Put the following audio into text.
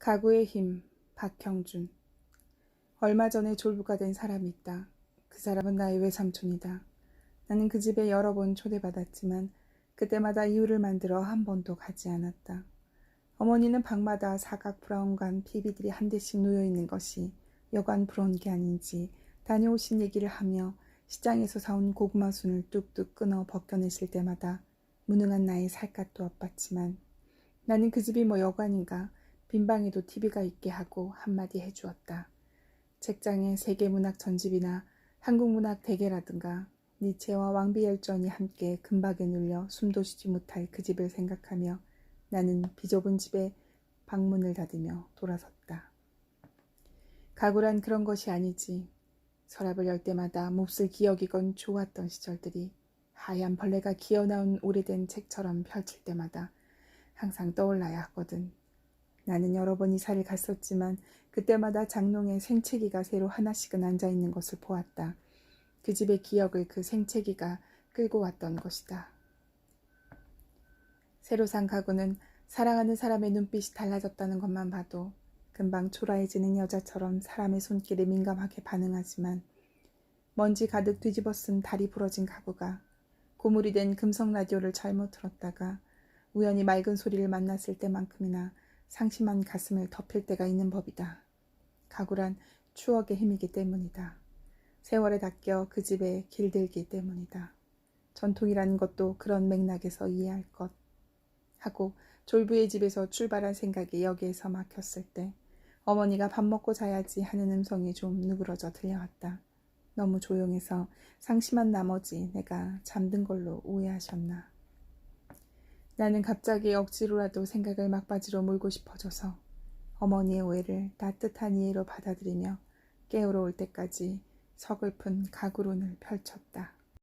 가구의 힘, 박형준. 얼마 전에 졸부가 된 사람이 있다. 그 사람은 나의 외삼촌이다. 나는 그 집에 여러 번 초대받았지만 그때마다 이유를 만들어 한 번도 가지 않았다. 어머니는 방마다 사각 브라운관 PB들이 한 대씩 놓여 있는 것이 여관 부러운 게 아닌지 다녀오신 얘기를 하며 시장에서 사온 고구마 순을 뚝뚝 끊어 벗겨냈을 때마다 무능한 나의 살갗도 아팠지만 나는 그 집이 뭐 여관인가 빈 방에도 TV가 있게 하고 한마디 해주었다. 책장에 세계문학 전집이나 한국문학 대계라든가 니체와 왕비열전이 함께 금박에 눌려 숨도 쉬지 못할 그 집을 생각하며 나는 비좁은 집에 방문을 닫으며 돌아섰다. 가구란 그런 것이 아니지. 서랍을 열 때마다 몹쓸 기억이건 좋았던 시절들이 하얀 벌레가 기어나온 오래된 책처럼 펼칠 때마다 항상 떠올라야 하거든. 나는 여러 번 이사를 갔었지만 그때마다 장롱에 생채기가 새로 하나씩은 앉아 있는 것을 보았다. 그 집의 기억을 그 생채기가 끌고 왔던 것이다. 새로 산 가구는 사랑하는 사람의 눈빛이 달라졌다는 것만 봐도 금방 초라해지는 여자처럼 사람의 손길에 민감하게 반응하지만 먼지 가득 뒤집어 쓴 다리 부러진 가구가 고물이 된 금성 라디오를 잘못 틀었다가 우연히 맑은 소리를 만났을 때만큼이나 상심한 가슴을 덮일 때가 있는 법이다. 가구란 추억의 힘이기 때문이다. 세월에 닦여 그 집에 길들기 때문이다. 전통이라는 것도 그런 맥락에서 이해할 것. 하고 졸부의 집에서 출발한 생각이 여기에서 막혔을 때 어머니가 밥 먹고 자야지 하는 음성이 좀 누그러져 들려왔다. 너무 조용해서 상심한 나머지 내가 잠든 걸로 오해하셨나. 나는 갑자기 억지로라도 생각을 막바지로 몰고 싶어져서 어머니의 오해를 따뜻한 이해로 받아들이며 깨우러 올 때까지 서글픈 가구론을 펼쳤다.